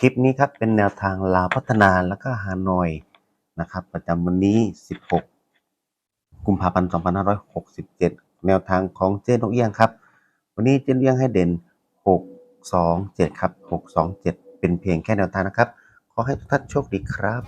คลิปนี้ครับเป็นแนวทางลาวพัฒนาแล้วก็ฮานอยนะครับ ประจำวันนี้ 16 กุมภาพันธ์ 2567 แนวทางของเจ๊นกเอี้ยงครับ วันนี้เจ๊นกเอี้ยงให้เด่น 6 2 7 ครับ 6 2 7 เป็นเพียงแค่แนวทางนะครับ ขอให้ทุกท่านโชคดีครับ